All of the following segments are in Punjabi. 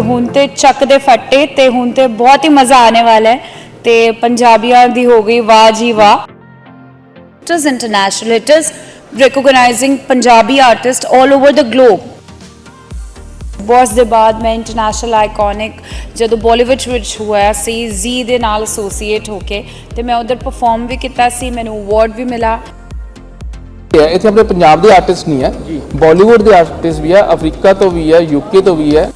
ਹੁਣ ਤੇ ਚੱਕ ਦੇ ਫੱਟੇ ਤੇ ਹੁਣ ਤੇ ਬਹੁਤ ਹੀ ਮਜ਼ਾ ਆने ਵਾਲਾ ਹੈ ਤੇ ਪੰਜਾਬੀਆਂ ਦੀ ਹੋ ਗਈ ਵਾਹ ਜੀ ਵਾਹ। International it is recognizing punjabi artists all over the globe boss ਦੇ ਬਾਅਦ ਮੈਂ ਇੰਟਰਨੈਸ਼ਨਲ ਆਈਕੋਨਿਕ ਜਦੋਂ ਬਾਲੀਵੁੱਡ ਵਿੱਚ ਹੋਇਆ ਸੀ ਜ਼ੀ ਦੇ ਨਾਲ ਐਸੋਸੀਏਟ ਹੋ ਕੇ ਤੇ ਮੈਂ ਉਧਰ ਪਰਫਾਰਮ ਵੀ ਕੀਤਾ ਸੀ ਮੈਨੂੰ ਅਵਾਰਡ ਵੀ ਮਿਲਾ। ਹੈ ਇੱਥੇ ਆਪਣੇ ਪੰਜਾਬ ਦੇ ਆਰਟਿਸਟ ਨਹੀਂ ਹੈ ਬਾਲੀਵੁੱਡ ਦੇ ਆਰਟਿਸਟ ਵੀ ਹੈ ਅਫਰੀਕਾ ਤੋਂ ਵੀ ਹੈ ਯੂਕੇ ਤੋਂ ਵੀ ਹੈ।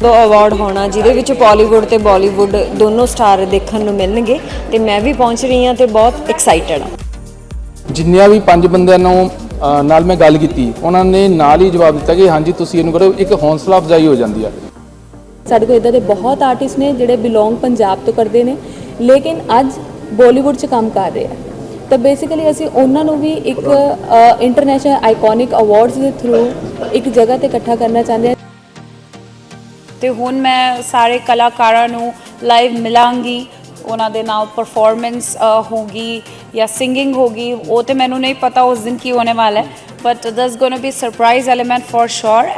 ਦੋ ਅਵਾਰਡ ਹੋਣਾ ਜਿਹਦੇ ਵਿੱਚ ਬਾਲੀਵੁੱਡ ਤੇ ਬਾਲੀਵੁੱਡ ਦੋਨੋਂ ਸਟਾਰ ਦੇਖਣ ਨੂੰ ਮਿਲਣਗੇ ਤੇ ਮੈਂ ਵੀ ਪਹੁੰਚ ਰਹੀ ਹਾਂ ਤੇ ਬਹੁਤ ਐਕਸਾਈਟਡ ਹਾਂ। ਜਿੰਨਿਆਂ ਵੀ ਪੰਜ ਬੰਦਿਆਂ ਨੂੰ ਨਾਲ ਮੈਂ ਗੱਲ ਕੀਤੀ ਉਹਨਾਂ ਨੇ ਨਾਲ ਹੀ ਜਵਾਬ ਦਿੱਤਾ ਕਿ ਹਾਂਜੀ ਤੁਸੀਂ ਇਹਨੂੰ ਕਰੋ ਇੱਕ ਹੌਸਲਾ ਅਫਜ਼ਾਈ ਹੋ ਜਾਂਦੀ ਹੈ ਸਾਡੇ ਕੋਲ ਇਦਾਂ ਦੇ ਬਹੁਤ ਆਰਟਿਸਟ ਨੇ ਜਿਹੜੇ ਬਿਲੋਂਗ ਪੰਜਾਬ ਤੋਂ ਕਰਦੇ ਨੇ ਲੇਕਿਨ ਅੱਜ ਬਾਲੀਵੁੱਡ 'ਚ ਕੰਮ ਕਰ ਰਹੇ ਆ। ਤਾਂ ਬੇਸਿਕਲੀ ਅਸੀਂ ਉਹਨਾਂ ਨੂੰ ਵੀ ਇੱਕ ਇੰਟਰਨੈਸ਼ਨਲ ਆਈਕੋਨਿਕ ਅਵਾਰਡਸ ਦੇ ਥਰੂ ਇੱਕ ਜਗ੍ਹਾ ਤੇ ਇਕੱਠਾ ਕਰਨਾ ਚਾਹੁੰਦੇ ਹਾਂ। ਤੇ ਹੁਣ ਮੈਂ ਸਾਰੇ ਕਲਾਕਾਰਾਂ ਨੂੰ ਲਾਈਵ ਮਿਲਾਂਗੀ ਉਹਨਾਂ ਦੇ ਨਾਲ ਪਰਫਾਰਮੈਂਸ ਹੋਗੀ ਜਾਂ ਸਿੰਗਿੰਗ ਹੋਗੀ ਉਹ ਤੇ ਮੈਨੂੰ ਨਹੀਂ ਪਤਾ ਉਸ ਦਿਨ ਕੀ ਹੋਣੇ ਵਾਲਾ ਹੈ but this going to be surprise element for sure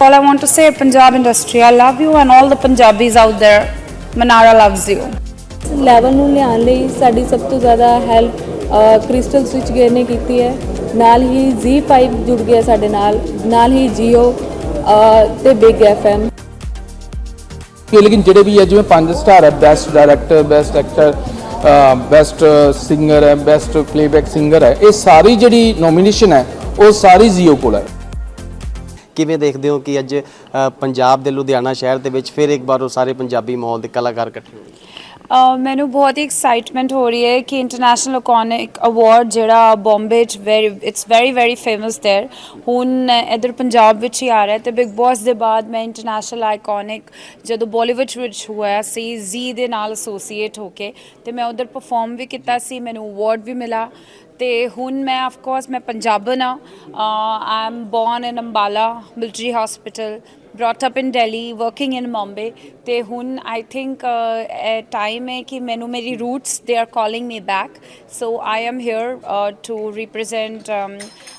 All I want to say, Punjab industry, I love you and all the Punjabis out there. Manara loves you. Level ਨੂੰ ਲਿਆਉਣ ਲਈ ਸਾਡੀ ਸਭ ਤੋਂ ਜ਼ਿਆਦਾ ਹੈਲਪ ਕ੍ਰਿਸਟਲ ਸਵਿਚ ਗੇਅਰ ਨੇ ਕੀਤੀ ਹੈ ਨਾਲ ਹੀ Z5 ਜੁੜ ਗਿਆ ਸਾਡੇ ਨਾਲ ਨਾਲ ਹੀ Jio ਤੇ ਬਿਗ FM ਕਿ ਲੇਕਿਨ ਜਿਹੜੇ ਵੀ ਹੈ ਜਿਵੇਂ ਪੰਜ ਸਟਾਰ ਹੈ best director best actor best singer ਹੈ ਬੈਸਟ ਪਲੇਬੈਕ ਸਿੰਗਰ ਹੈ ਇਹ ਸਾਰੀ ਜਿਹੜੀ ਨੋਮੀਨੇਸ਼ਨ ਹੈ ਉਹ ਸਾਰੀ ਜ਼ੀਓ ਕੋਲ ਹੈ। ਕਿਵੇਂ ਦੇਖਦੇ ਹੋ ਕਿ ਅੱਜ ਪੰਜਾਬ ਦੇ ਲੁਧਿਆਣਾ ਸ਼ਹਿਰ ਦੇ ਵਿੱਚ ਫਿਰ ਇੱਕ ਵਾਰ ਉਹ ਸਾਰੇ ਪੰਜਾਬੀ ਮਾਹੌਲ ਦੇ ਕਲਾਕਾਰ ਇਕੱਠੇ ਹੋਏ ਮੈਨੂੰ ਬਹੁਤ ਹੀ ਐਕਸਾਈਟਮੈਂਟ ਹੋ ਰਹੀ ਹੈ ਕਿ ਇੰਟਰਨੈਸ਼ਨਲ ਇਕੋਨਿਕ ਅਵਾਰਡ ਜਿਹੜਾ ਬੰਬੇ ਚ very it's very very famous there ਹੁਣ ਇਧਰ ਪੰਜਾਬ ਵਿੱਚ ਹੀ ਆ ਰਿਹਾ ਹੈ ਤੇ ਬਿਗ ਬੌਸ ਦੇ ਬਾਅਦ ਮੈਂ ਇੰਟਰਨੈਸ਼ਨਲ ਆਈਕੋਨਿਕ ਜਦੋਂ ਬਾਲੀਵੁੱਡ ਵਿੱਚ ਹੋਇਆ ਸੀ ਜ਼ੀ ਦੇ ਨਾਲ ਐਸੋਸੀਏਟ ਹੋ ਕੇ ਤੇ ਮੈਂ ਉਧਰ ਪਰਫਾਰਮ ਵੀ ਕੀਤਾ ਸੀ ਮੈਨੂੰ ਅਵਾਰਡ ਵੀ ਮਿਲਾ ਤੇ ਹੁਣ ਮੈਂ ਆਫ ਕੋਰਸ ਮੈਂ ਪੰਜਾਬਣ ਆ I am born in Ambala military hospital brought up in Delhi working in Mumbai ਤੇ ਹੁਣ I think uh, time ਹੈ ਕਿ ਮੈਨੂੰ ਮੇਰੀ roots they are calling me back so I am here uh, to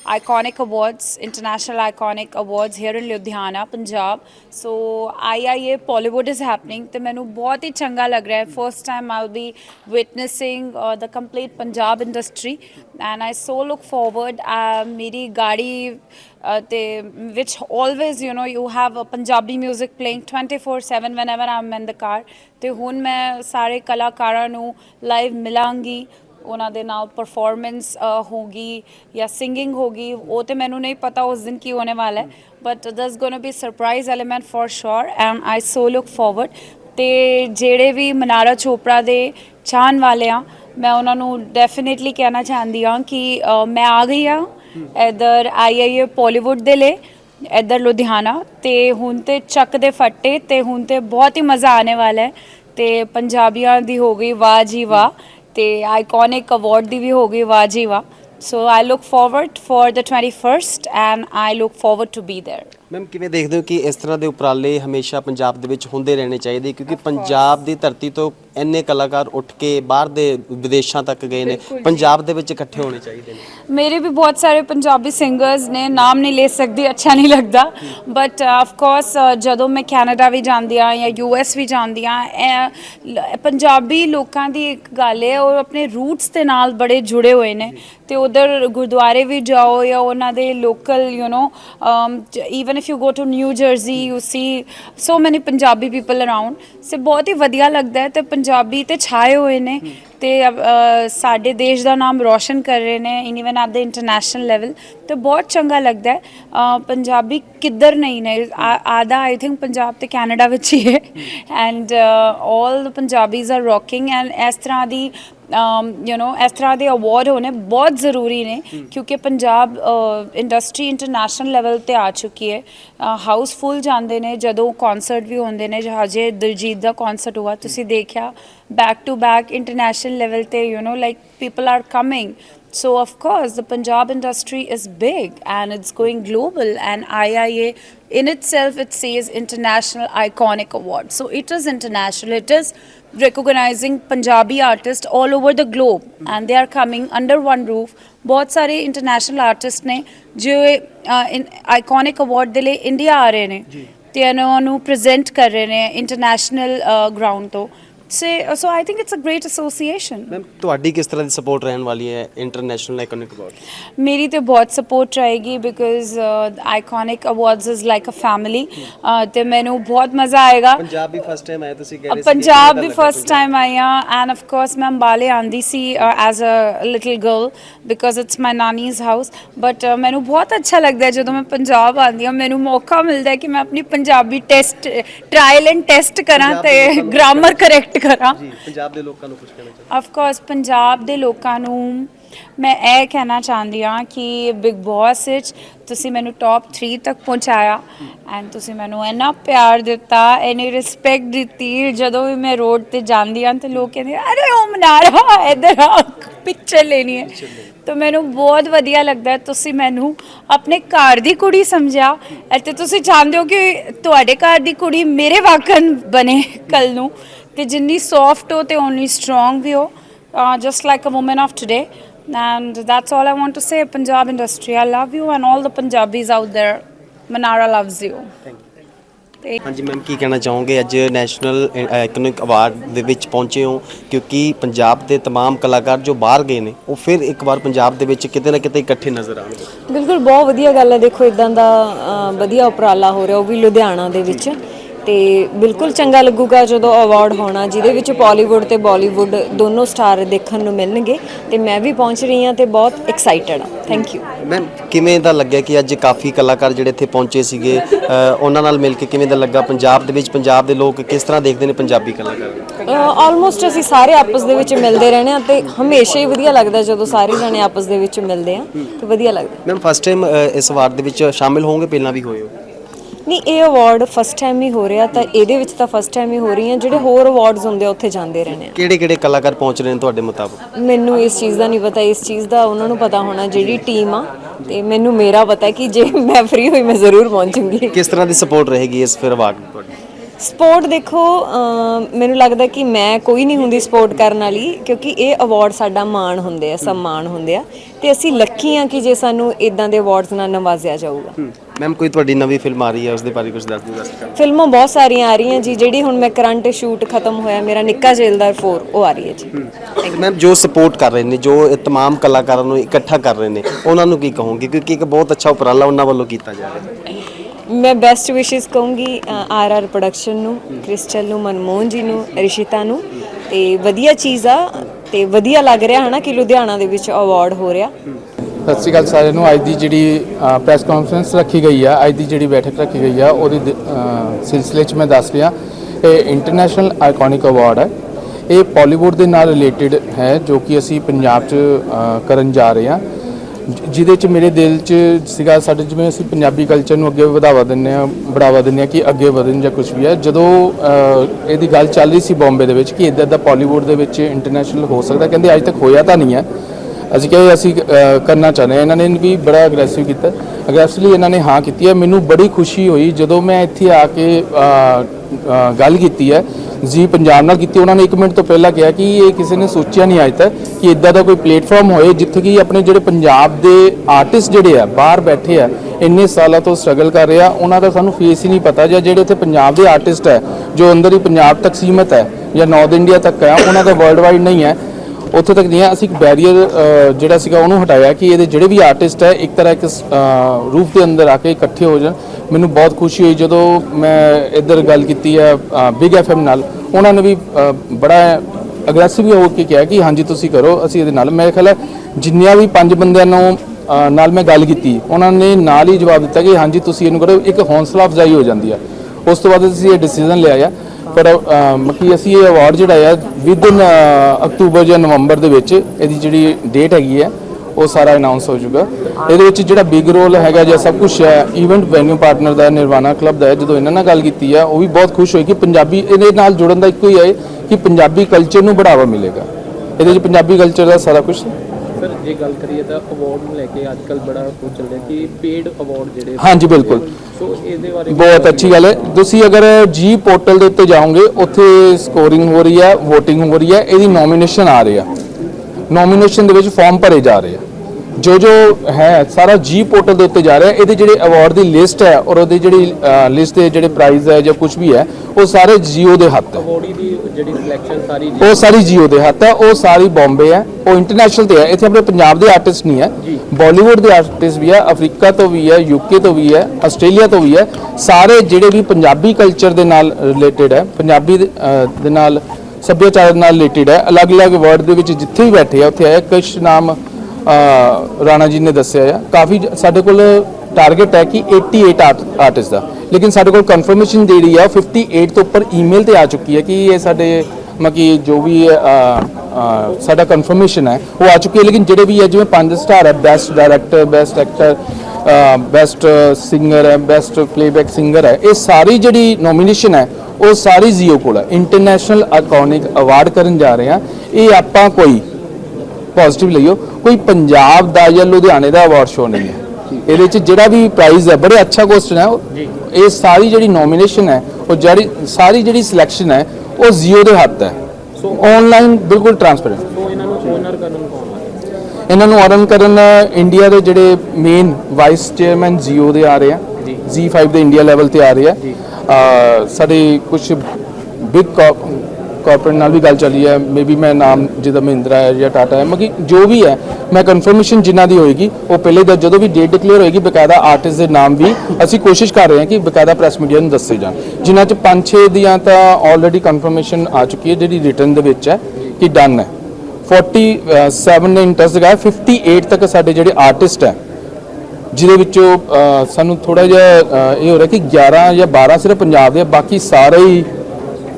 iconic awards international iconic awards here in Ludhiana Punjab so IIA Pollywood is happening ਤੇ ਮੈਨੂੰ ਬਹੁਤ ਹੀ ਚੰਗਾ ਲੱਗ ਰਿਹਾ ਹੈ first time I will be witnessing the complete Punjab industry and I so look forward ਮੇਰੀ ਗਾੜੀ ਤੇ which always you know you have a punjabi music playing 24/7 whenever i'm in the car ਤੇ ਹੁਣ ਮੈਂ ਸਾਰੇ ਕਲਾਕਾਰਾਂ ਨੂੰ ਲਾਈਵ ਮਿਲਾਂਗੀ ਉਹਨਾਂ ਦੇ ਨਾਲ ਪਰਫਾਰਮੈਂਸ ਹੋਗੀ ਜਾਂ ਸਿੰਗਿੰਗ ਹੋਗੀ ਉਹ ਤੇ ਮੈਨੂੰ ਨਹੀਂ ਪਤਾ ਉਸ ਦਿਨ ਕੀ ਹੋਣੇ ਵਾਲਾ ਹੈ but this going to be surprise element for sure and I so look forward ਤੇ ਜਿਹੜੇ ਵੀ ਮਨਾਰਾ ਚੋਪੜਾ ਦੇ ਚਾਹਣ ਵਾਲੇ ਆ, ਮੈਂ ਉਹਨਾਂ ਨੂੰ ਡੈਫੀਨਿਟਲੀ ਕਹਿਣਾ ਚਾਹੁੰਦੀ ਹਾਂ ਕਿ ਮੈਂ ਆ ਗਈ ਆ ਇਧਰ ਆਈਆਈਏ ਪੋਲੀਵੁੱਡ ਦੇ ਲਈ, ਇਧਰ ਲੁਧਿਆਣਾ ਤੇ ਹੁਣ ਤੇ ਚੱਕ ਦੇ ਫੱਟੇ ਤੇ ਹੁਣ ਤੇ ਬਹੁਤ ਹੀ ਮਜ਼ਾ ਆਣੇ ਵਾਲਾ ਹੈ ਤੇ ਪੰਜਾਬੀਆਂ ਦੀ ਹੋ ਗਈ ਵਾਹ ਜੀ ਵਾਹ। ਤੇ ਆਈਕੋਨਿਕ ਅਵਾਰਡ ਦੀ ਵੀ ਹੋ ਗਈ ਵਾਹ ਜੀ ਵਾਹ so I look forward for the 21st and I look forward to be there ma'am ਕਿਵੇਂ ਦੇਖਦੇ ਹੋ ਕਿ ਇਸ ਤਰ੍ਹਾਂ ਦੇ ਉਪਰਾਲੇ ਹਮੇਸ਼ਾ ਪੰਜਾਬ ਦੇ ਵਿੱਚ ਹੁੰਦੇ ਰਹਿਣੇ ਚਾਹੀਦੇ? ਕਿਉਂਕਿ ਪੰਜਾਬ ਦੀ ਧਰਤੀ ਤੋਂ ਇੰਨੇ ਕਲਾਕਾਰ ਉੱਠ ਕੇ ਬਾਹਰ ਦੇ ਵਿਦੇਸ਼ਾਂ ਤੱਕ ਗਏ ਨੇ ਪੰਜਾਬ ਦੇ ਵਿੱਚ ਇਕੱਠੇ ਹੋਣੇ ਚਾਹੀਦੇ ਨੇ। ਮੇਰੇ ਵੀ ਬਹੁਤ ਸਾਰੇ ਪੰਜਾਬੀ ਸਿੰਗਰਸ ਨੇ ਨਾਮ ਨਹੀਂ ਲੈ ਸਕਦੀ ਅੱਛਾ ਨਹੀਂ ਲੱਗਦਾ। ਬਟ ਆਫ ਕੋਰਸ ਜਦੋਂ ਮੈਂ ਕੈਨੇਡਾ ਵੀ ਜਾਂਦੀ ਆ ਜਾਂ ਯੂਐਸ ਵੀ ਜਾਂਦੀ ਆ ਪੰਜਾਬੀ ਲੋਕਾਂ ਦੀ ਇੱਕ ਗੱਲ ਹੈ ਉਹ ਆਪਣੇ ਰੂਟਸ ਦੇ ਨਾਲ ਬੜੇ ਜੁੜੇ ਹੋਏ ਨੇ। ਤੇ ਉਧਰ ਗੁਰਦੁਆਰੇ ਵੀ ਜਾਓ ਜਾਂ ਉਹਨਾਂ ਦੇ local you know even if you go to New Jersey you see so many Punjabi people around ਸੇ ਬਹੁਤ ਹੀ ਵਧੀਆ ਲੱਗਦਾ ਹੈ ਤੇ ਪੰਜਾਬੀ ਤੇ ਛਾਏ ਹੋਏ ਨੇ ਤੇ ਸਾਡੇ ਦੇਸ਼ ਦਾ ਨਾਮ ਰੋਸ਼ਨ ਕਰ ਰਹੇ ਨੇ even at the international level ਤੇ ਬਹੁਤ ਚੰਗਾ ਲੱਗਦਾ ਹੈ ਪੰਜਾਬੀ ਕਿੱਧਰ ਨਹੀਂ ਨੇ ਆ- ਆਧਾ ਆਈ ਥਿੰਕ ਪੰਜਾਬ ਤੇ ਕੈਨੇਡਾ ਵਿੱਚ ਹੀ ਹੈ and 올 the Punjabis are rocking and ਇਸ ਤਰ੍ਹਾਂ ਦੀ ਯੂ نو ਇਸ ਤਰ੍ਹਾਂ ਦੇ ਅਵਾਰਡ ਹੋਣੇ ਬਹੁਤ ਜ਼ਰੂਰੀ ਨੇ ਕਿਉਂਕਿ ਪੰਜਾਬ ਇੰਡਸਟਰੀ ਇੰਟਰਨੈਸ਼ਨਲ ਲੈਵਲ ਤੇ ਆ ਚੁੱਕੀ ਹੈ ਹਾਊਸਫੁੱਲ ਜਾਂਦੇ ਨੇ ਜਦੋਂ ਕਨਸਰਟ ਵੀ ਹੁੰਦੇ ਨੇ ਹਜੇ ਦਿਲਜੀਤ ਦਾ ਕਨਸਰਟ ਹੋਇਆ ਤੁਸੀਂ ਦੇਖਿਆ back to back international level ਤੇ you know like people are coming So of course the Punjab industry is big and it's going global and IIA in itself it says international iconic award. So it is international. It is recognizing Punjabi artists all over the globe and they are coming under one roof ਬਹੁਤ ਸਾਰੇ ਇੰਟਰਨੈਸ਼ਨਲ ਆਰਟਿਸਟ ਨੇ ਜੋ ਆਈਕੋਨਿਕ ਅਵਾਰਡ ਦੇ ਲਈ ਇੰਡੀਆ ਆ ਰਹੇ ਨੇ ਤੇ ਇਹਨਾਂ ਨੂੰ ਪ੍ਰੈਜ਼ੈਂਟ ਕਰ ਰਹੇ ਨੇ ਇੰਟਰਨੈਸ਼ਨਲ ਗਰਾਊਂਡ ਤੋਂ ਸੇ so I think it's a great association ma'am ਤੁਹਾਡੀ ਕਿਸ ਤਰ੍ਹਾਂ ਦੀ ਸਪੋਰਟ ਰਹਿਣ ਵਾਲੀ ਹੈ ਇੰਟਰਨੈਸ਼ਨਲ ਆਈਕੋਨਿਕ ਅਵਾਰਡ ਮੇਰੀ ਤੇ ਬਹੁਤ ਸਪੋਰਟ ਰਹੇਗੀ because iconic awards is like a family ਤੇ ਮੈਨੂੰ ਬਹੁਤ ਮਜ਼ਾ ਆਏਗਾ ਪੰਜਾਬ ਵੀ ਫਸਟ ਟਾਈਮ ਆਇਆ ਤੁਸੀਂ ਕਹਿ ਰਹੇ ਸੀ ਪੰਜਾਬ ਵੀ ਫਸਟ ਟਾਈਮ ਹਾਂ ਐਂਡ ਆਫ ਕੋਰਸ ਮੈਂ ਅੰਬਾਲੇ ਆਂਦੀ ਸੀ as a little girl because it's my nani's house but ਮੈਨੂੰ ਬਹੁਤ ਅੱਛਾ ਲੱਗਦਾ ਜਦੋਂ ਮੈਂ ਪੰਜਾਬ ਆਂਦੀ ਹਾਂ ਮੈਨੂੰ ਮੌਕਾ ਮਿਲਦਾ ਕਿ ਮੈਂ ਆਪਣੀ Punjabi test trial and test ਕਰਾਂ ਤੇ ਗ੍ਰਾਮਰ ਕਰੈਕਟ ਕਰਾਂ। ਜੀ ਪੰਜਾਬ ਦੇ ਲੋਕਾਂ ਨੂੰ ਕੁਝ ਕਹਿਣਾ ਚਾਹੁੰਦੇ ਆਫ ਕੋਰਸ ਪੰਜਾਬ ਦੇ ਲੋਕਾਂ ਨੂੰ ਮੈਂ ਇਹ ਕਹਿਣਾ ਚਾਹੁੰਦੀ ਹਾਂ ਕਿ ਬਿਗ ਬੌਸ ਵਿੱਚ ਤੁਸੀਂ ਮੈਨੂੰ ਟੌਪ 3 ਤੱਕ ਪਹੁੰਚਾਇਆ ਐਂਡ ਤੁਸੀਂ ਮੈਨੂੰ ਇੰਨਾ ਪਿਆਰ ਦਿੱਤਾ ਇੰਨੀ ਰਿਸਪੈਕਟ ਦਿੱਤੀ ਜਦੋਂ ਵੀ ਮੈਂ ਰੋਡ ਤੇ ਜਾਂਦੀ ਹਾਂ ਤੇ ਲੋਕ ਕਹਿੰਦੇ ਅਰੇ ਉਹ ਮਨਾਰਾ ਇੱਧਰ ਆ ਪਿਕਚਰ ਲੈਣੀ ਹੈ। ਤਾਂ ਮੈਨੂੰ ਬਹੁਤ ਵਧੀਆ ਲੱਗਦਾ ਤੁਸੀਂ ਮੈਨੂੰ ਆਪਣੇ ਘਰ ਦੀ ਕੁੜੀ ਸਮਝਿਆ। ਅਤੇ ਤੁਸੀਂ ਚਾਹੁੰਦੇ ਹੋ ਕਿ ਤੁਹਾਡੇ ਘਰ ਦੀ ਕੁੜੀ ਮੇਰੇ ਵਾਕਨ ਬਣੇ ਕੱਲ ਨੂੰ। ਤੇ ਜਿੰਨੀ ਸੌਫਟ ਹੋ ਤੇ ਓਨਲੀ ਸਟਰੋਂਗ ਵੀ ਹੋ uh, just like a woman of today. And that's all I want to say. Punjab industry, I love you, and all the Punjabis out there. Manara loves you. ਹਾਂਜੀ ਮੈਮ ਕੀ ਕਹਿਣਾ ਚਾਹੋਗੇ ਅੱਜ ਨੈਸ਼ਨਲ ਆਈਕੋਨਿਕ ਅਵਾਰਡ ਦੇ ਵਿੱਚ ਪਹੁੰਚੇ ਹੋ ਕਿਉਂਕਿ ਪੰਜਾਬ ਦੇ तमाम ਕਲਾਕਾਰ ਜੋ ਬਾਹਰ ਗਏ ਨੇ ਉਹ ਫਿਰ ਇੱਕ ਵਾਰ ਪੰਜਾਬ ਦੇ ਵਿੱਚ ਕਿਤੇ ਨਾ ਕਿਤੇ ਇਕੱਠੇ ਨਜ਼ਰ ਆਉਣਗੇ ਬਿਲਕੁਲ ਬਹੁਤ ਵਧੀਆ ਗੱਲ ਹੈ ਦੇਖੋ ਇਦਾਂ ਦਾ ਅ, ਵਧੀਆ ਉਪਰਾਲਾ ਹੋ ਰਿਹਾ ਉਹ ਵੀ ਲੁਧਿਆਣਾ ਦੇ ਵਿੱਚ ਤੇ ਬਿਲਕੁਲ ਚੰਗਾ ਲੱਗੂਗਾ ਜਦੋਂ ਅਵਾਰਡ ਹੋਣਾ ਜਿਹਦੇ ਵਿੱਚ ਪਾਲੀਵੁੱਡ ਤੇ ਬਾਲੀਵੁੱਡ ਦੋਨੋਂ ਸਟਾਰ ਦੇਖਣ ਨੂੰ ਮਿਲਣਗੇ ਤੇ ਮੈਂ ਵੀ ਪਹੁੰਚ ਰਹੀ ਹਾਂ ਤੇ ਬਹੁਤ ਐਕਸਾਈਟਡ ਹਾਂ। ਥੈਂਕ ਯੂ ਮੈਮ ਕਿਵੇਂ ਦਾ ਲੱਗਿਆ ਕਿ ਅੱਜ ਕਾਫੀ ਕਲਾਕਾਰ ਜਿਹੜੇ ਇੱਥੇ ਪਹੁੰਚੇ ਸੀਗੇ ਉਹਨਾਂ ਨਾਲ ਮਿਲ ਕੇ ਕਿਵੇਂ ਦਾ ਲੱਗਾ ਪੰਜਾਬ ਦੇ ਵਿੱਚ? ਪੰਜਾਬ ਦੇ ਲੋਕ ਕਿਸ ਤਰ੍ਹਾਂ ਦੇਖਦੇ ਨੇ ਪੰਜਾਬੀ ਕਲਾਕਾਰ? ਆਲਮੋਸਟ ਅਸੀਂ ਸਾਰੇ ਆਪਸ ਦੇ ਵਿੱਚ ਮਿਲਦੇ ਰਹਿੰਦੇ ਹਾਂ ਤੇ ਹਮੇਸ਼ਾ ਹੀ ਵਧੀਆ ਲੱਗਦਾ ਜਦੋਂ ਸਾਰੇ ਜਣੇ ਆਪਸ ਦੇ ਵਿੱਚ ਮਿਲਦੇ ਆ ਤੇ ਵਧੀਆ ਲੱਗਦਾ। ਮੈਮ ਫਸਟ ਟਾਈਮ ਇਸ ਅਵਾਰਡ ਦੇ ਵਿੱਚ ਸ਼ਾਮਿਲ ਹੋਵੋਗੇ ਪਹਿਲਾਂ ਵੀ ਹੋਏ ਹੋ? ਨਹੀਂ ਇਹ ਅਵਾਰਡ ਫਸਟ ਟਾਈਮ ਹੀ ਹੋ ਰਿਹਾ ਤਾਂ ਇਹਦੇ ਵਿੱਚ ਤਾਂ ਫਸਟ ਟਾਈਮ ਹੀ ਹੋ ਰਹੀ ਹੈ ਜਿਹੜੇ ਹੋਰ ਅਵਾਰਡਸ ਹੁੰਦੇ ਆ ਉੱਥੇ ਜਾਂਦੇ ਰਹਿੰਦੇ ਆ। ਕਿਹੜੇ ਕਿਹੜੇ ਕਲਾਕਾਰ ਪਹੁੰਚ ਰਹੇ ਨੇ ਤੁਹਾਡੇ ਮੁਤਾਬਕ? ਮੈਨੂੰ ਇਸ ਚੀਜ਼ ਦਾ ਨਹੀਂ ਪਤਾ ਇਸ ਚੀਜ਼ ਦਾ ਉਹਨਾਂ ਨੂੰ ਪਤਾ ਹੋਣਾ ਜਿਹੜੀ ਟੀਮ ਆ ਤੇ ਮੈਨੂੰ ਮੇਰਾ ਪਤਾ ਕਿ ਜੇ ਮੈਂ ਫ੍ਰੀ ਹੋਈ ਮੈਂ ਜ਼ਰੂਰ ਪਹੁੰਚੂੰਗੀ। ਕਿਸ ਤਰ੍ਹਾਂ ਦੀ ਸਪੋਰਟ ਰਹੇਗੀ ਇਸ ਫਿਰ ਅਵਾਰਡ ਤੁਹਾਡੀ? ਸਪੋਰਟ ਦੇਖੋ ਅਮ ਮੈਨੂੰ ਲੱਗਦਾ ਕਿ ਮੈਂ ਕੋਈ ਨਹੀਂ ਹੁੰਦੀ ਸਪੋਰਟ ਕਰਨ ਵਾਲੀ ਕਿਉਂਕਿ ਇਹ ਅਵਾਰਡ ਸਾਡਾ ਮਾਣ ਹੁੰਦੇ ਆ ਸਨਮਾਨ ਹੁੰਦੇ ਆ ਤੇ ਅਸੀਂ ਲੱਕੀ ਆ ਕਿ ਜੇ ਸਾਨੂੰ ਇਦਾਂ ਦੇ ਅਵਾਰਡਸ ਨਾਲ ਨਵਾਜ਼ਿਆ ਜਾਊਗਾ ਮੈਮ ਕੋਈ ਤੁਹਾਡੀ ਨਵੀਂ ਫਿਲਮ ਆ ਰਹੀ ਹੈ ਉਸ ਦੇ ਬਾਰੇ ਕੁਝ ਦੱਸ ਦਿਓ ਦਰਸ਼ਕਾਂ ਨੂੰ। ਫਿਲਮਾਂ ਬਹੁਤ ਸਾਰੀਆਂ ਆ ਰਹੀਆਂ ਜੀ ਜਿਹੜੀ ਹੁਣ ਮੈਂ ਕਰੰਟ ਸ਼ੂਟ ਖਤਮ ਹੋਇਆ ਮੇਰਾ ਨਿੱਕਾ ਜੇਲਦਾਰ 4 ਉਹ ਆ ਰਹੀ ਹੈ ਜੀ ਤੇ ਮੈਮ ਜੋ ਸਪੋਰਟ ਕਰ ਰਹੇ ਨੇ ਜੋ ਇਹ तमाम ਕਲਾਕਾਰਾਂ ਨੂੰ ਇਕੱਠਾ ਕਰ ਰਹੇ ਨੇ ਉਹਨਾਂ ਨੂੰ ਕੀ ਕਹੋਗੇ ਕਿਉਂਕਿ ਇੱਕ ਬਹੁਤ ਅੱਛਾ ਉਪਰਾਲਾ ਉਹਨਾਂ ਵੱਲੋਂ ਕੀਤਾ ਜਾ ਰਿਹਾ ਹੈ ਮੈਂ ਬੈਸਟ ਵਿਸ਼ੇਸ ਕਹੂੰਗੀ ਆਰ ਆਰ ਪ੍ਰੋਡਕਸ਼ਨ ਨੂੰ ਕ੍ਰਿਸਟਲ ਨੂੰ, ਮਨਮੋਹਨ ਜੀ ਨੂੰ, ਰਿਸ਼ਿਤਾ ਨੂੰ। ਤੇ ਵਧੀਆ ਚੀਜ਼ ਆ, ਤੇ ਵਧੀਆ ਲੱਗ ਰਿਹਾ ਹਨਾ ਕਿ ਲੁਧਿਆਣਾ ਦੇ ਵਿੱਚ ਅਵਾਰਡ ਹੋ ਰਿਹਾ। ਸਤਿ ਸ਼੍ਰੀ ਅਕਾਲ ਸਾਰਿਆਂ ਨੂੰ। ਅੱਜ ਦੀ ਜਿਹੜੀ ਪ੍ਰੈਸ ਕਾਨਫਰੰਸ ਰੱਖੀ ਗਈ ਆ, ਅੱਜ ਦੀ ਜਿਹੜੀ ਬੈਠਕ ਰੱਖੀ ਗਈ ਆ, ਉਹਦੇ ਸਿਲਸਿਲੇ 'ਚ ਮੈਂ ਦੱਸ ਰਿਹਾ, ਇਹ ਇੰਟਰਨੈਸ਼ਨਲ ਆਈਕੋਨਿਕ ਅਵਾਰਡ ਹੈ ਇਹ ਪਾਲੀਵੁੱਡ ਦੇ ਨਾਲ ਰਿਲੇਟਡ ਹੈ, ਜੋ ਕਿ ਅਸੀਂ ਪੰਜਾਬ 'ਚ ਕਰਨ ਜਾ ਰਹੇ ਹਾਂ ਜਿਹਦੇ 'ਚ ਮੇਰੇ ਦਿਲ 'ਚ ਸੀਗਾ ਸਾਡੇ ਜਿਵੇਂ ਅਸੀਂ ਪੰਜਾਬੀ ਕਲਚਰ ਨੂੰ ਅੱਗੇ ਵਧਾਵਾ ਦਿੰਦੇ ਆ ਬੜਾਵਾ ਦਿੰਦੇ ਆ ਕਿ ਅੱਗੇ ਵਧਣ ਜਾਂ ਕੁਝ ਵੀ ਹੈ। ਜਦੋਂ ਇਹਦੀ ਗੱਲ ਚੱਲ ਰਹੀ ਸੀ ਬੰਬੇ ਦੇ ਵਿੱਚ ਕਿ ਇਦਾਂ ਦਾ ਪਾਲੀਵੁੱਡ ਦੇ ਵਿੱਚ ਇੰਟਰਨੈਸ਼ਨਲ ਹੋ ਸਕਦਾ, ਕਹਿੰਦੇ ਅੱਜ ਤੱਕ ਹੋਇਆ ਤਾਂ ਨਹੀਂ ਹੈ। ਅਸੀਂ ਕਿਹਾ ਅਸੀਂ ਕਰਨਾ ਚਾਹੁੰਦੇ ਹਾਂ। ਇਹਨਾਂ ਨੇ ਵੀ ਬੜਾ ਅਗਰੈਸਿਵ ਕੀਤਾ। ਅਗਰੈਸਿਵਲੀ ਇਹਨਾਂ ਨੇ ਹਾਂ ਕੀਤੀ ਹੈ। ਮੈਨੂੰ ਬੜੀ ਖੁਸ਼ੀ ਹੋਈ ਜਦੋਂ ਮੈਂ ਇੱਥੇ ਆ ਕੇ ਗੱਲ ਕੀਤੀ ਹੈ। ਜੀ, ਪੰਜਾਬ ਨਾਲ ਕੀਤੀ, ਉਹਨਾਂ ਨੇ 1 ਮਿੰਟ ਤੋਂ ਪਹਿਲਾਂ ਕਿਹਾ ਕਿ ਇਹ ਕਿਸੇ ਨੇ ਸੋਚਿਆ ਨਹੀਂ ਅੱਜ ਤੱਕ ਕਿ ਇਦਾਂ ਦਾ ਕੋਈ ਪਲੇਟਫਾਰਮ ਹੋਏ ਜਿੱਥੇ ਕਿ ਆਪਣੇ ਜਿਹੜੇ ਪੰਜਾਬ ਦੇ ਆਰਟਿਸਟ ਜਿਹੜੇ ਆ, ਬਾਹਰ ਬੈਠੇ ਆ, ਇੰਨੇ ਸਾਲਾਂ ਤੋਂ ਸਟਰਗਲ ਕਰ ਰਿਹਾ ਉਹਨਾਂ ਦਾ ਸਾਨੂੰ ਫੇਸ ਹੀ ਨਹੀਂ ਪਤਾ ਜਾਂ ਜਿਹੜੇ ਇੱਥੇ ਪੰਜਾਬ ਦੇ ਆਰਟਿਸਟ ਹੈ, ਜੋ ਅੰਦਰ ਹੀ ਪੰਜਾਬ ਤੱਕ ਸੀਮਤ ਹੈ ਜਾਂ ਨਾਰਥ ਇੰਡੀਆ ਤੱਕ ਹੈ, ਉਹਨਾਂ ਦਾ ਵਰਲਡ ਵਾਈਡ ਨਹੀਂ ਹੈ। ਉੱਥੇ ਤੱਕ ਨਹੀਂ ਹੈ ਅਸੀਂ ਇੱਕ ਬੈਰੀਅਰ ਜਿਹੜਾ ਸੀਗਾ ਉਹਨੂੰ ਹਟਾਇਆ ਕਿ ਇਹਦੇ ਜਿਹੜੇ ਵੀ ਆਰਟਿਸਟ ਹੈ, ਇੱਕ ਤਰ੍ਹਾਂ ਇੱਕ ਰੂਪ ਦੇ ਅੰਦਰ ਆ ਕੇ ਇਕੱਠੇ ਹੋ ਜਾਣ। ਮੈਨੂੰ ਬਹੁਤ ਖੁਸ਼ੀ ਹੋਈ ਜਦੋਂ ਮੈਂ ਇੱਧਰ ਗੱਲ ਕੀਤੀ ਹੈ ਬਿਗ ਐਫਐਮ ਨਾਲ। ਉਹਨਾਂ ਨੇ ਵੀ ਬੜਾ ਅਗਰੈਸਿਵ ਹੋ ਕੇ ਕਿਹਾ ਕਿ ਹਾਂਜੀ, ਤੁਸੀਂ ਕਰੋ, ਅਸੀਂ ਇਹਦੇ ਨਾਲ। ਮੇਰੇ ਖਿਆਲ ਜਿੰਨੀਆਂ ਵੀ ਪੰਜ ਬੰਦਿਆਂ ਨੂੰ ਨਾਲ ਮੈਂ ਗੱਲ ਕੀਤੀ, ਉਹਨਾਂ ਨੇ ਨਾਲ ਹੀ ਜਵਾਬ ਦਿੱਤਾ ਕਿ ਹਾਂਜੀ, ਤੁਸੀਂ ਇਹਨੂੰ ਕਰੋ। ਇੱਕ ਹੌਂਸਲਾ ਅਫਜ਼ਾਈ ਹੋ ਜਾਂਦੀ ਹੈ ਉਸ ਤੋਂ ਬਾਅਦ ਅਸੀਂ ਇਹ ਡਿਸੀਜਨ ਲਿਆ ਆ। ਪਰ ਅ, ਮੱਕੀ ਅਸੀਂ ਇਹ ਅਵਾਰਡ ਜਿਹੜਾ ਆ ਵਿਦਨ ਅਕਤੂਬਰ ਜਾਂ ਨਵੰਬਰ ਦੇ ਵਿੱਚ ਇਹਦੀ ਜਿਹੜੀ ਡੇਟ ਹੈਗੀ ਹੈ ਉਹ ਸਾਰਾ ਅਨਾਉਂਸ ਹੋ ਜਾਊਗਾ। ਇਹਦੇ ਵਿੱਚ ਜਿਹੜਾ ਬਿਗ ਰੋਲ ਹੈਗਾ ਜਾਂ ਸਭ ਕੁਝ ਹੈ ਇਵੈਂਟ ਵੈਨਿਊ ਪਾਰਟਨਰ ਦਾ ਨਿਰਵਾਣਾ ਕਲੱਬ ਦਾ ਹੈ ਜਦੋਂ ਇਹਨਾਂ ਨਾਲ ਗੱਲ ਕੀਤੀ ਹੈ ਉਹ ਵੀ ਬਹੁਤ ਖੁਸ਼ ਹੋਏ ਕਿ ਪੰਜਾਬੀ ਇਹਦੇ ਨਾਲ ਜੁੜਨ ਦਾ ਇੱਕੋ ਹੀ ਹੈ ਕਿ ਪੰਜਾਬੀ ਕਲਚਰ ਨੂੰ ਬੜਾਵਾ ਮਿਲੇਗਾ। ਇਹਦੇ ਵਿੱਚ ਪੰਜਾਬੀ ਕਲਚਰ ਦਾ ਸਾਰਾ ਕੁਝ ਸਰ ਜੇ ਗੱਲ ਕਰੀਏ ਤਾਂ ਅਵਾਰਡ ਨੂੰ ਲੈ ਕੇ ਅੱਜ ਕੱਲ ਬੜਾ ਉਹ ਚੱਲ ਰਿਹਾ ਕਿ ਪੇਡ ਅਵਾਰਡ ਜਿਹੜੇ ਹਾਂਜੀ ਬਿਲਕੁਲ। ਸੋ ਇਹਦੇ ਬਾਰੇ ਬਹੁਤ ਅੱਛੀ ਗੱਲ ਹੈ। ਤੁਸੀਂ ਅਗਰ ਜੀ ਪੋਰਟਲ ਦੇ ਉੱਤੇ ਜਾਓਗੇ ਉੱਥੇ ਸਕੋਰਿੰਗ ਹੋ ਰਹੀ ਹੈ VOTING ਹੋ ਰਹੀ ਹੈ ਇਹਦੀ ਨੋਮੀਨੇਸ਼ਨ ਆ ਰਹੀ ਹੈ। ਨੋਮੀਨੇਸ਼ਨ ਦੇ ਵਿੱਚ ਫਾਰਮ ਭਰੇ ਜਾ ਰਹੇ ਆ। ਜੋ ਜੋ ਹੈ ਸਾਰਾ ਜੀ ਪੋਰਟਲ ਦੇ ਉੱਤੇ ਜਾ ਰਿਹਾ। ਇਹਦੇ ਜਿਹੜੇ ਅਵਾਰਡ ਦੀ ਲਿਸਟ ਹੈ ਔਰ ਉਹਦੀ ਜਿਹੜੀ ਲਿਸਟ ਦੇ ਜਿਹੜੇ ਪ੍ਰਾਈਜ਼ ਹੈ ਜਾਂ ਕੁਝ ਵੀ ਹੈ ਉਹ ਸਾਰੇ ਜੀਓ ਦੇ ਹੱਥ ਹੈ। ਬੋਡੀ ਦੀ ਜਿਹੜੀ ਸਿਲੈਕਸ਼ਨ ਸਾਰੀ ਉਹ ਸਾਰੀ ਜੀਓ ਦੇ ਹੱਥ ਹੈ। ਉਹ ਸਾਰੀ ਬੰਬੇ ਹੈ। ਉਹ ਇੰਟਰਨੈਸ਼ਨਲ ਤੇ ਹੈ। ਇੱਥੇ ਆਪਣੇ ਪੰਜਾਬ ਦੇ ਆਰਟਿਸਟ ਨਹੀਂ ਹੈ। ਬਾਲੀਵੁੱਡ ਦੇ ਆਰਟਿਸਟ ਵੀ ਹੈ ਅਫਰੀਕਾ ਤੋਂ ਵੀ ਹੈ ਯੂਕੇ ਤੋਂ ਵੀ ਹੈ ਆਸਟ੍ਰੇਲੀਆ ਤੋਂ ਵੀ ਹੈ। ਸਾਰੇ ਜਿਹੜੇ ਵੀ ਪੰਜਾਬੀ ਕਲਚਰ ਦੇ ਨਾਲ ਰਿਲੇਟਡ ਹੈ ਪੰਜਾਬੀ ਦੇ, ਨਾਲ ਸੱਭਿਆਚਾਰ ਨਾਲ ਰਿਲੇਟਡ ਹੈ। ਅਲੱਗ-ਅਲੱਗ ਵਰਡ ਦੇ ਵਿੱਚ ਜਿੱਥੇ ਵੀ ਬੈਠੇ ਆ ਉੱਥੇ ਆਏ ਕੁਛ ਨਾਮ ਰਾਣਾ ਜੀ ਨੇ ਦੱਸਿਆ ਆ। ਕਾਫੀ ਸਾਡੇ ਕੋਲ ਟਾਰਗੇਟ ਹੈ ਕਿ 88 ਆਰਟਿਸਟ ਦਾ। ਲੇਕਿਨ ਸਾਡੇ ਕੋਲ ਕਨਫਰਮੇਸ਼ਨ ਦੇ ਰਹੀ ਹੈ 58 ਤੋਂ ਉੱਪਰ ਈਮੇਲ ਤੇ ਆ ਚੁੱਕੀ ਹੈ ਕਿ ਇਹ ਸਾਡੇ, ਮਤਲਬ ਕਿ ਜੋ ਵੀ ਸਾਡਾ ਕਨਫਰਮੇਸ਼ਨ ਹੈ, ਉਹ ਆ ਚੁੱਕੀ ਹੈ। ਲੇਕਿਨ ਜਿਹੜੇ ਵੀ ਹੈ, ਜਿਵੇਂ ਪੰਜ ਸਟਾਰ ਹੈ best director best actor best singer ਹੈ ਬੈਸਟ ਪਲੇਬੈਕ ਸਿੰਗਰ ਹੈ, ਇਹ ਸਾਰੀ ਜਿਹੜੀ ਨੋਮੀਨੇਸ਼ਨ ਹੈ, ਉਹ ਸਾਰੀ ਜ਼ੀਓ ਕੋਲ ਹੈ। ਇੰਟਰਨੈਸ਼ਨਲ ਆਈਕੋਨਿਕ ਅਵਾਰਡ ਕਰਨ ਜਾ ਰਹੇ ਹਾਂ। ਇਹ ਆਪਾਂ ਕੋਈ ਪੋਜ਼ਿਟਿਵ ਲਈਓ ਕੋਈ ਪੰਜਾਬ ਦਾ ਜਾਂ ਲੁਧਿਆਣੇ ਦਾ ਅਵਾਰਡ ਸ਼ੋ ਨਹੀਂ ਹੈ। ਇਹਦੇ ਵਿੱਚ ਜਿਹੜਾ ਵੀ ਪ੍ਰਾਈਜ਼ ਹੈ ਬੜੇ ਅੱਛਾ ਕੁਐਸਚਨ ਹੈ। ਇਹ ਸਾਰੀ ਜਿਹੜੀ ਨੋਮੀਨੇਸ਼ਨ ਹੈ ਉਹ ਜਿਹੜੀ ਸਾਰੀ ਜਿਹੜੀ ਸਿਲੈਕਸ਼ਨ ਹੈ ਉਹ ਜ਼ੀਓ ਦੇ ਹੱਥ ਹੈ। ਸੋ ਆਨਲਾਈਨ ਬਿਲਕੁਲ ਟ੍ਰਾਂਸਪੇਰੈਂਟ ਸੋ ਇਹਨਾਂ ਨੂੰ ਓਨਰ ਕਰਨ ਕੌਣ ਹੈ? ਇਹਨਾਂ ਨੂੰ ਆਰਨ ਕਰਨ ਇੰਡੀਆ ਦੇ ਜਿਹੜੇ ਮੇਨ ਵਾਈਸ ਚੇਅਰਮੈਨ ਜੀਓ ਦੇ ਆ ਰਹੇ ਆ। Z5 ਦੇ ਇੰਡੀਆ ਲੈਵਲ ਤੇ ਆ ਰਹੇ ਆ। ਸਾਡੇ ਕੁਝ ਬਿਗ ਕਾਰਪੋਰੇਟ ਨਾਲ ਵੀ ਗੱਲ ਚੱਲੀ ਹੈ ਮੇਬੀ ਮੈਂ ਨਾਮ ਜਿਹਦਾ ਮਹਿੰਦਰਾ ਹੈ ਜਾਂ ਟਾਟਾ ਹੈ ਮਗੀ ਜੋ ਵੀ ਹੈ, ਮੈਂ ਕਨਫਰਮੇਸ਼ਨ ਜਿਨ੍ਹਾਂ ਦੀ ਹੋਏਗੀ, ਉਹ ਪਹਿਲੇ ਦਾ ਜਦੋਂ ਵੀ ਡੇਟ ਡਿਕਲੇਅਰ ਹੋਏਗੀ, ਬਕਾਇਦਾ ਆਰਟਿਸਟ ਦੇ ਨਾਮ ਵੀ ਅਸੀਂ ਕੋਸ਼ਿਸ਼ ਕਰ ਰਹੇ ਹਾਂ ਕਿ ਬਕਾਇਦਾ ਪ੍ਰੈਸ ਮੀਡੀਆ ਨੂੰ ਦੱਸੇ ਜਾਣ। ਜਿਨ੍ਹਾਂ ਚ 5-6 ਦੀਆਂ ਤਾਂ ਆਲਰੇਡੀ ਕਨਫਰਮੇਸ਼ਨ ਆ ਚੁੱਕੀ ਹੈ, ਜਿਹੜੀ ਰਿਟਰਨ ਦੇ ਵਿੱਚ ਹੈ ਕਿ ਡਨ ਹੈ। 47 ਨੇ ਇੰਟਰਸਟ ਦਿਖਾਇਆ 58 ਤੱਕ ਸਾਡੇ ਜਿਹੜੇ ਆਰਟਿਸਟ ਹੈ, ਜਿਹਦੇ ਵਿੱਚੋਂ ਸਾਨੂੰ ਥੋੜਾ ਜਿਹਾ ਇਹ ਹੋ ਰਿਹਾ ਕਿ 11 ਜਾਂ 12 ਸਿਰਫ ਪੰਜਾਬ ਦੇ ਬਾਕੀ ਸਾਰੇ ਹੀ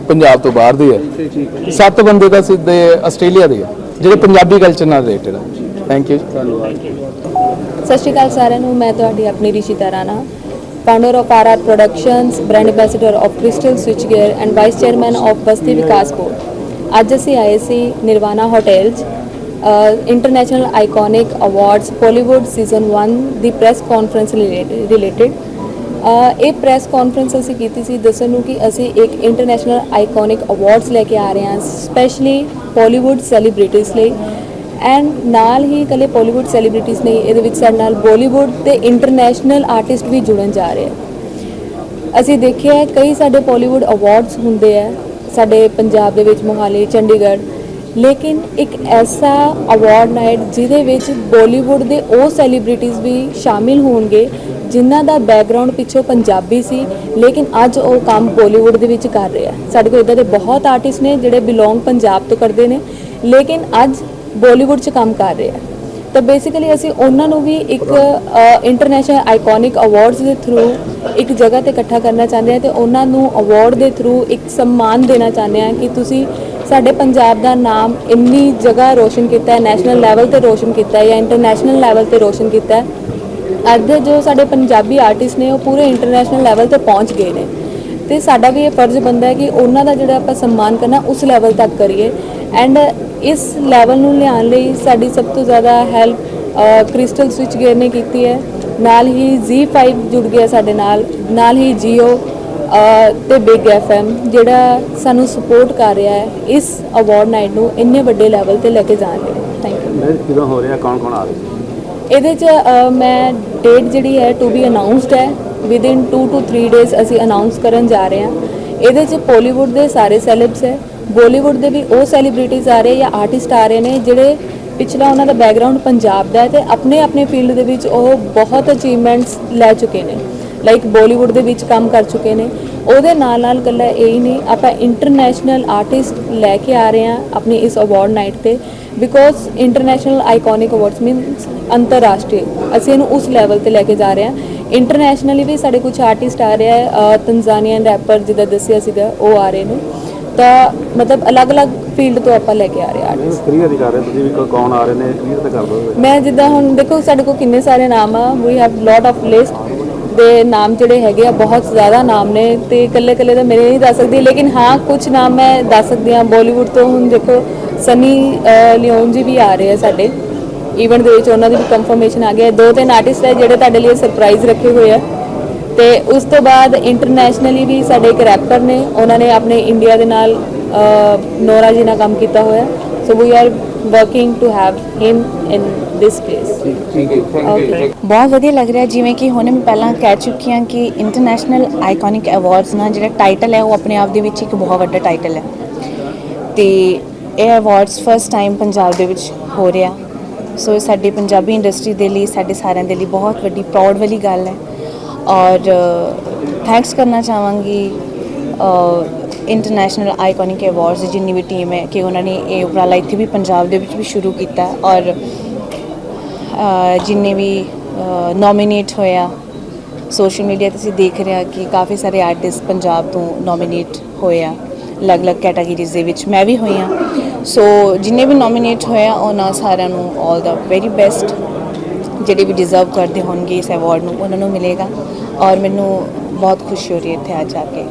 ਪੰਜਾਬ ਤੋਂ ਬਾਹਰ ਦੇ ਆ ਸੱਤ ਬੰਦੇ ਤਾਂ ਸਿੱਧੇ ਆਸਟ੍ਰੇਲੀਆ ਦੇ ਆ ਜਿਹੜੇ ਪੰਜਾਬੀ ਕਲਚਰ ਨਾਲ ਰਿਲੇਟਡ ਆ। ਥੈਂਕ ਯੂ ਸਤਿ ਸ਼੍ਰੀ ਅਕਾਲ ਸਾਰਿਆਂ ਨੂੰ ਮੈਂ ਤੁਹਾਡੀ ਆਪਣੀ Rishita Rana founder of R R productions brand ambassador of Crystal switchgear and vice chairman of Basti Vikas board ਅੱਜ ਅਸੀਂ ਆਏ ਸੀ Nirvana hotels international iconic awards Pollywood season 1 ਦੀ ਪ੍ਰੈਸ ਕਾਨਫਰੰਸ ਰਿਲੇਟਡ ਇਹ ਪ੍ਰੈਸ ਕਾਨਫਰੰਸ ਅਸੀਂ ਕੀਤੀ ਸੀ, ਦੱਸਣ ਨੂੰ ਕਿ ਅਸੀਂ ਇੱਕ ਇੰਟਰਨੈਸ਼ਨਲ ਆਈਕੋਨਿਕ ਅਵਾਰਡਸ ਲੈ ਕੇ ਆ ਰਹੇ ਹਾਂ ਸਪੈਸ਼ਲੀ ਬਾਲੀਵੁੱਡ ਸੈਲੀਬ੍ਰਿਟੀਜ਼ ਲਈ। ਐਂਡ ਨਾਲ ਹੀ ਇਕੱਲੇ ਬਾਲੀਵੁੱਡ ਸੈਲੀਬ੍ਰਿਟੀਜ਼ ਨਹੀਂ, ਇਹਦੇ ਵਿੱਚ ਸਾਡੇ ਨਾਲ ਬਾਲੀਵੁੱਡ ਤੇ ਇੰਟਰਨੈਸ਼ਨਲ ਆਰਟਿਸਟ ਵੀ ਜੁੜਨ ਜਾ ਰਹੇ ਆ। ਅਸੀਂ ਦੇਖਿਆ ਕਈ ਸਾਡੇ ਬਾਲੀਵੁੱਡ ਅਵਾਰਡਸ ਹੁੰਦੇ ਆ, ਸਾਡੇ ਪੰਜਾਬ ਦੇ ਵਿੱਚ ਮੋਹਾਲੀ, ਚੰਡੀਗੜ੍ਹ ਲੇਕਿਨ ਇੱਕ ਐਸਾ ਅਵਾਰਡ ਨਾਈਟ ਜਿਹਦੇ ਵਿੱਚ ਬਾਲੀਵੁੱਡ ਦੇ ਉਹ ਸੈਲੀਬ੍ਰਿਟੀਜ਼ ਵੀ ਸ਼ਾਮਿਲ ਹੋਣਗੇ, ਜਿਨ੍ਹਾਂ ਦਾ ਬੈਕਗ੍ਰਾਉਂਡ ਪਿੱਛੋਂ ਪੰਜਾਬੀ ਸੀ, ਲੇਕਿਨ ਅੱਜ ਉਹ ਕੰਮ ਬਾਲੀਵੁੱਡ ਦੇ ਵਿੱਚ ਕਰ ਰਿਹਾ। ਸਾਡੇ ਕੋਲ ਇਦਾਂ ਦੇ ਬਹੁਤ ਆਰਟਿਸਟ ਨੇ ਜਿਹੜੇ ਬਿਲੋਂਗ ਪੰਜਾਬ ਤੋਂ ਕਰਦੇ ਨੇ, ਲੇਕਿਨ ਅੱਜ ਬਾਲੀਵੁੱਡ 'ਚ ਕੰਮ ਕਰ ਰਹੇ। ਆ ਤਾਂ ਬੇਸਿਕਲੀ ਅਸੀਂ ਉਹਨਾਂ ਨੂੰ ਵੀ ਇੱਕ ਇੰਟਰਨੈਸ਼ਨਲ ਆਈਕੋਨਿਕ ਅਵਾਰਡਸ ਦੇ ਥਰੂ ਇੱਕ ਜਗ੍ਹਾ ਤੇ ਇਕੱਠਾ ਕਰਨਾ ਚਾਹੁੰਦੇ ਆ ਤੇ ਉਹਨਾਂ ਨੂੰ ਅਵਾਰਡ ਦੇ ਥਰੂ ਇੱਕ ਸਨਮਾਨ ਦੇਣਾ ਚਾਹੁੰਦੇ ਆ ਕਿ ਤੁਸੀਂ ਸਾਡੇ ਪੰਜਾਬ ਦਾ ਨਾਮ ਇੰਨੀ ਜਗ੍ਹਾ ਰੋਸ਼ਨ ਕੀਤਾ ਹੈ ਨੈਸ਼ਨਲ ਲੈਵਲ ਤੇ ਰੋਸ਼ਨ ਕੀਤਾ ਹੈ ਜਾਂ ਇੰਟਰਨੈਸ਼ਨਲ ਲੈਵਲ ਤੇ ਰੋਸ਼ਨ ਕੀਤਾ ਹੈ। ਅੱਜ ਦੇ ਜੋ ਸਾਡੇ ਪੰਜਾਬੀ ਆਰਟਿਸਟ ਨੇ ਉਹ ਪੂਰੇ ਇੰਟਰਨੈਸ਼ਨਲ ਲੈਵਲ ਤੇ ਪਹੁੰਚ ਗਏ ਨੇ। ਤੇ ਸਾਡਾ ਵੀ ਇਹ ਫਰਜ਼ ਬਣਦਾ ਹੈ ਕਿ ਉਹਨਾਂ ਦਾ ਜਿਹੜਾ ਆਪਾਂ ਸਨਮਾਨ ਕਰਨਾ ਉਸ ਲੈਵਲ ਤੱਕ ਕਰੀਏ। ਐਂਡ ਇਸ ਲੈਵਲ ਨੂੰ ਲਿਆਉਣ ਲਈ ਸਾਡੀ ਸਭ ਤੋਂ ਜ਼ਿਆਦਾ ਹੈਲਪ ਕ੍ਰਿਸਟਲ ਸਵਿਚ ਗੇਅਰ ਨੇ ਕੀਤੀ ਹੈ। ਨਾਲ ਹੀ Z5 ਜੁੜ ਗਿਆ ਸਾਡੇ ਨਾਲ। ਨਾਲ ਹੀ Jio ਤੇ ਬਿਗ FM ਜਿਹੜਾ ਸਾਨੂੰ ਸਪੋਰਟ ਕਰ ਰਿਹਾ ਹੈ ਇਸ ਅਵਾਰਡ ਨਾਈਟ ਨੂੰ ਇੰਨੇ ਵੱਡੇ ਲੈਵਲ ਤੇ ਲੈ ਕੇ ਜਾਣ ਲਈ। ਥੈਂਕ ਯੂ ਕਿਦੋਂ ਹੋ ਰਿਹਾ ਕੌਣ ਕੌਣ ਆ ਰਿਹਾ? ਇਹਦੇ 'ਚ ਮੈਂ ਡੇਟ ਜਿਹੜੀ ਹੈ ਟੂ ਬੀ ਅਨਾਉਂਸਡ ਹੈ। ਵਿਦਿਨ 2 ਟੂ 3 ਡੇਜ਼ ਅਸੀਂ ਅਨਾਉਂਸ ਕਰਨ ਜਾ ਰਹੇ ਹਾਂ। ਇਹਦੇ 'ਚ ਪੋਲੀਵੁੱਡ ਦੇ ਸਾਰੇ ਸੈਲਬਸ ਹੈ। ਬਾਲੀਵੁੱਡ ਦੇ ਵੀ ਉਹ ਸੈਲੀਬ੍ਰਿਟੀਜ਼ ਆ ਰਹੇ ਜਾਂ ਆਰਟਿਸਟ ਆ ਰਹੇ ਨੇ ਜਿਹੜੇ ਪਿਛਲਾ ਉਹਨਾਂ ਦਾ ਬੈਕਗ੍ਰਾਉਂਡ ਪੰਜਾਬ ਦਾ ਹੈ ਤੇ ਆਪਣੇ ਆਪਣੇ ਫੀਲਡ ਦੇ ਵਿੱਚ ਉਹ ਬਹੁਤ ਅਚੀਵਮੈਂਟਸ ਲੈ ਚੁੱਕੇ ਨੇ। ਲਾਈਕ ਬਾਲੀਵੁੱਡ ਦੇ ਵਿੱਚ ਕੰਮ ਕਰ ਚੁੱਕੇ ਨੇ। ਉਹਦੇ ਨਾਲ ਨਾਲ ਇਕੱਲਾ ਇਹ ਹੀ ਨਹੀਂ ਆਪਾਂ ਇੰਟਰਨੈਸ਼ਨਲ ਆਰਟਿਸਟ ਲੈ ਕੇ ਆ ਰਹੇ ਹਾਂ ਆਪਣੀ ਇਸ ਅਵਾਰਡ ਨਾਈਟ ਤੇ। Because international iconic awards means ਅੰਤਰਰਾਸ਼ਟਰੀ ਅਸੀਂ ਇਹਨੂੰ ਉਸ ਲੈਵਲ ਤੇ ਲੈ ਕੇ ਜਾ ਰਹੇ ਹਾਂ। ਇੰਟਰਨੈਸ਼ਨਲੀ ਵੀ ਸਾਡੇ ਕੁਝ ਆਰਟਿਸਟ ਆ ਰਹੇ ਆ ਤੰਜ਼ਾਨੀਅਨ ਰੈਪਰ ਜਿੱਦਾਂ ਦੱਸਿਆ ਸੀਗਾ ਉਹ ਆ ਰਹੇ ਨੇ। ਤਾਂ ਮਤਲਬ ਅਲੱਗ-ਅਲੱਗ ਫੀਲਡ ਤੋਂ ਆਪਾਂ ਲੈ ਕੇ ਆ ਰਹੇ artist। ਕਲੀਅਰ ਹੀ ਕਰ ਰਹੇ ਤੁਸੀਂ ਵੀ ਕੌਣ ਆ ਰਹੇ ਨੇ ਕਲੀਅਰ ਤਾਂ ਕਰ ਦਿਓ। ਮੈਂ ਜਿੱਦਾਂ ਹੁਣ ਦੇਖੋ ਸਾਡੇ ਕੋਲ ਕਿੰਨੇ ਸਾਰੇ ਨਾਮ ਆ we have lot of list ਦੇ ਨਾਮ ਜਿਹੜੇ ਹੈਗੇ ਆ, ਬਹੁਤ ਜ਼ਿਆਦਾ ਨਾਮ ਨੇ ਤੇ ਇਕੱਲੇ ਇਕੱਲੇ ਤਾਂ ਮੇਰੇ ਨਹੀਂ ਦੱਸ ਸਕਦੀ, ਲੇਕਿਨ ਹਾਂ ਕੁਝ ਨਾਮ ਮੈਂ ਦੱਸ ਸਕਦੀ ਹਾਂ। ਬਾਲੀਵੁੱਡ ਤੋਂ ਹੁਣ ਦੇਖੋ ਸਨੀ ਲਿਓਨ ਜੀ ਵੀ ਆ ਰਹੇ ਆ ਸਾਡੇ। ਈਵੈਂਟ ਦੇ ਵਿੱਚ ਉਹਨਾਂ ਦੀ ਵੀ ਕੰਫਰਮੇਸ਼ਨ ਆ ਗਿਆ ਹੈ। ਦੋ ਤਿੰਨ ਆਰਟਿਸਟ ਹੈ ਜਿਹੜੇ ਤੁਹਾਡੇ ਲਈ ਸਰਪ੍ਰਾਈਜ਼ ਰੱਖੇ ਹੋਏ ਆ। ਤੇ ਉਸ ਤੋਂ ਬਾਅਦ ਇੰਟਰਨੈਸ਼ਨਲੀ ਵੀ ਸਾਡੇ ਇੱਕ ਰੈਪਰ ਨੇ, ਉਹਨਾਂ ਨੇ ਆਪਣੇ ਇੰਡੀਆ ਦੇ ਨਾਲ ਨੋਰਾ ਜੀ ਨਾਲ ਕੰਮ ਕੀਤਾ ਹੋਇਆ। So we are working to have him in this place ਠੀਕ ਹੈ ਥੈਂਕ ਯੂ ਬਹੁਤ ਵਧੀਆ ਲੱਗ ਰਿਹਾ ਜਿਵੇਂ ਕਿ ਹੁਣ ਮੈਂ ਪਹਿਲਾਂ ਕਹਿ ਚੁੱਕੀ ਹਾਂ ਕਿ ਇੰਟਰਨੈਸ਼ਨਲ ਆਈਕੋਨਿਕ ਅਵਾਰਡਸ ਨਾ ਜਿਹੜਾ ਟਾਈਟਲ ਹੈ ਉਹ ਆਪਣੇ ਆਪ ਦੇ ਵਿੱਚ ਇੱਕ ਬਹੁਤ ਵੱਡਾ ਟਾਈਟਲ ਹੈ। ਤੇ ਇਹ ਅਵਾਰਡਸ ਫਸਟ ਟਾਈਮ ਪੰਜਾਬ ਦੇ ਵਿੱਚ ਹੋ ਰਿਹਾ। ਸੋ ਸਾਡੀ ਪੰਜਾਬੀ ਇੰਡਸਟਰੀ ਦੇ ਲਈ ਸਾਡੇ ਸਾਰਿਆਂ ਦੇ ਲਈ ਬਹੁਤ ਵੱਡੀ ਪ੍ਰਾਊਡ ਵਾਲੀ ਗੱਲ ਹੈ। ਔਰ ਥੈਂਕਸ ਕਰਨਾ ਚਾਹਾਂਗੀ। ਇੰਟਰਨੈਸ਼ਨਲ ਆਈਕੋਨਿਕ ਅਵਾਰਡਸ ਦੀ ਜਿੰਨੀ ਵੀ ਟੀਮ ਹੈ ਕਿ ਉਹਨਾਂ ਨੇ ਇਹ ਉਪਰਾਲਾ ਇੱਥੇ ਵੀ ਪੰਜਾਬ ਦੇ ਵਿੱਚ ਵੀ ਸ਼ੁਰੂ ਕੀਤਾ ਔਰ ਜਿੰਨੇ ਵੀ ਨੋਮੀਨੇਟ ਹੋਇਆ ਸੋਸ਼ਲ ਮੀਡੀਆ ਤੇ ਅਸੀਂ ਦੇਖ ਰਹੇ ਹਾਂ ਕਿ ਕਾਫੀ ਸਾਰੇ ਆਰਟਿਸਟ ਪੰਜਾਬ ਤੋਂ ਨੋਮੀਨੇਟ ਹੋਇਆ, ਅਲੱਗ-ਅਲੱਗ ਕੈਟਾਗਰੀਜ਼ ਦੇ ਵਿੱਚ ਮੈਂ ਵੀ ਹੋਈ ਹਾਂ। ਸੋ ਜਿੰਨੇ ਵੀ ਨੋਮੀਨੇਟ ਹੋਇਆ, ਉਹਨਾਂ ਸਾਰਿਆਂ ਨੂੰ 올 ਦਾ ਵੈਰੀ ਬੈਸਟ ਜਿਹੜੇ ਵੀ ਡਿਜ਼ਰਵ ਕਰਦੇ ਹੋਣਗੇ ਇਸ ਅਵਾਰਡ ਨੂੰ, ਉਹਨਾਂ ਨੂੰ ਮਿਲੇਗਾ ਔਰ ਮੈਨੂੰ ਬਹੁਤ ਖੁਸ਼ੀ ਹੋ ਰਹੀ ਹੈ ਇੱਥੇ ਅੱਜ ਜਾ ਕੇ।